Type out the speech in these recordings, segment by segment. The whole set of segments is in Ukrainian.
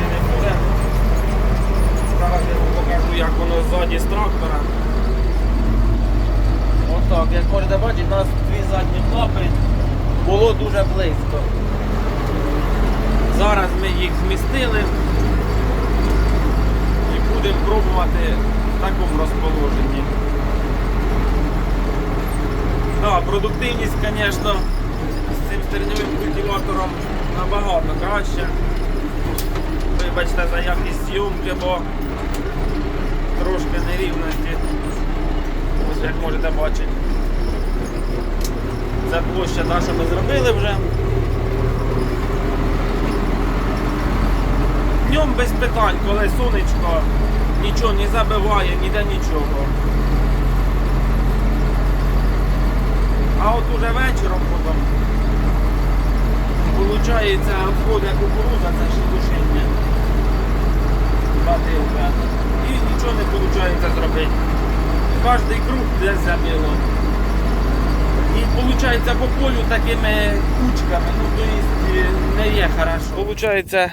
більше буде. Зараз я вам покажу, як воно ззаді з трактора. Отак, як можете бачити, у нас дві задні клапи було дуже близько. Зараз ми їх змістили і будемо пробувати в такому розположенні. Да, Продуктивність, звісно, з цим стерньовим культиватором набагато краще. Вибачте за якість зйомки, бо трошки нерівності. Ось як можете бачити. Це площа та, що ми зробили вже. Днем без питань, коли сонечко нічого не забиває, ніде нічого. А от уже вечором потім відходить кукуруза, це ще душення. Батилка. І нічого не виходить зробити. Кожний круг десь забило. І виходить по полю такими кучками, ну то есть не є хорошо. Получається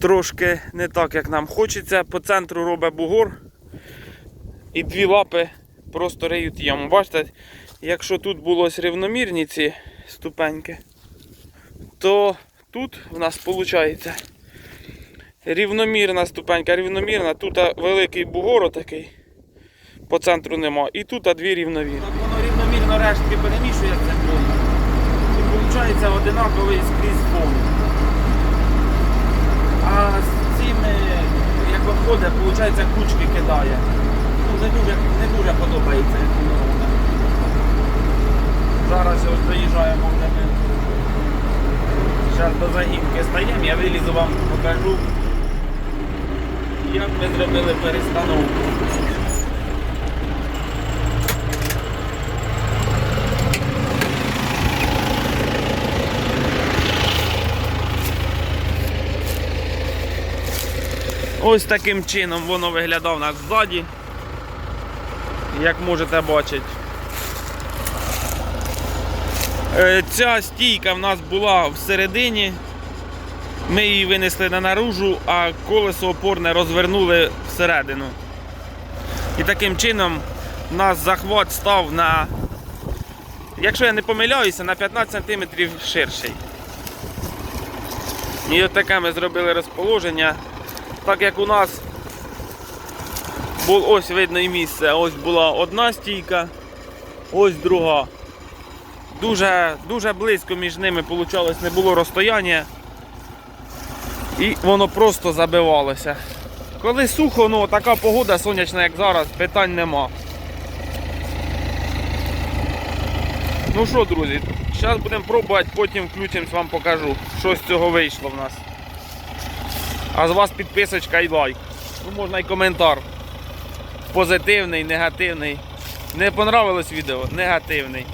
трошки не так, як нам хочеться. По центру робить бугор. І дві лапи просто риють яму. Бачите, якщо тут було рівномірні ці ступеньки, то тут в нас виходить рівномірна ступенька, рівномірна, тут великий бугор такий, по центру нема, і тут дві рівновірні. Так воно рівномірно рештки перемішується трохи. І виходить одинаковий скрізь фон. А з цими, як виходить, виходить кучки кидає. Ну, не дуже, не дуже подобається, як воно робить. Зараз ось доїжджаємо вже ми. Зараз до загінки стаємо, я вилізу вам покажу, як ми зробили перестановку. Ось таким чином воно виглядав нас ззаді, як можете бачити. Е, Ця стійка в нас була всередині. Ми її винесли на наружу, а колесо опорне розвернули всередину. І таким чином у нас захват став на, якщо я не помиляюся, на 15 см ширший. І от таке ми зробили розположення. Так як у нас було ось видно і місце, ось була одна стійка, ось друга. Дуже дуже близько між ними получалось, не було розстояння. І воно просто забивалося. Коли сухо, ну така погода сонячна, як зараз, питань нема. Ну що, друзі, зараз будемо пробувати, потім включимось, вам покажу, що з цього вийшло в нас. А з вас підписочка і лайк. Ну, можна і коментар. Позитивний, негативний. Не понравилось відео? Негативний.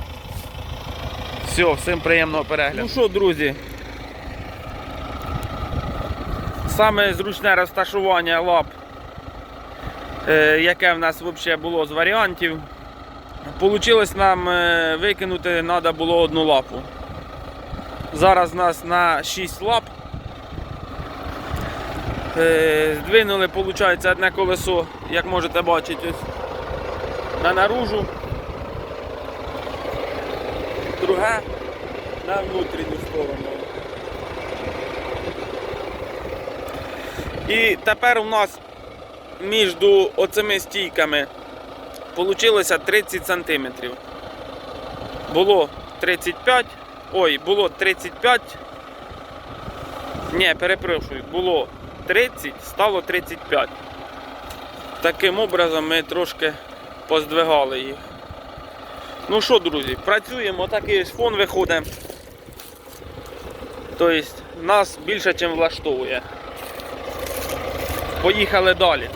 Все, всім приємного перегляду. Ну що, друзі? Саме зручне розташування лап, е, яке в нас взагалі було з варіантів. Получилось нам е, викинути треба було одну лапу. Зараз у нас на 6 лап. Е, Здвинули, виходить, одне колесо, як можете бачити, ось на наружу, друге на внутрішню сторону. І тепер у нас між оцими стійками вийшло 30 см. Було 35, ой, було 35. Ні, перепрошую, було 30, стало 35. Таким образом ми трошки поздвигали їх. Ну що, друзі, працюємо, такий ось фон виходить. Тобто нас більше, ніж влаштовує. Поїхали далі.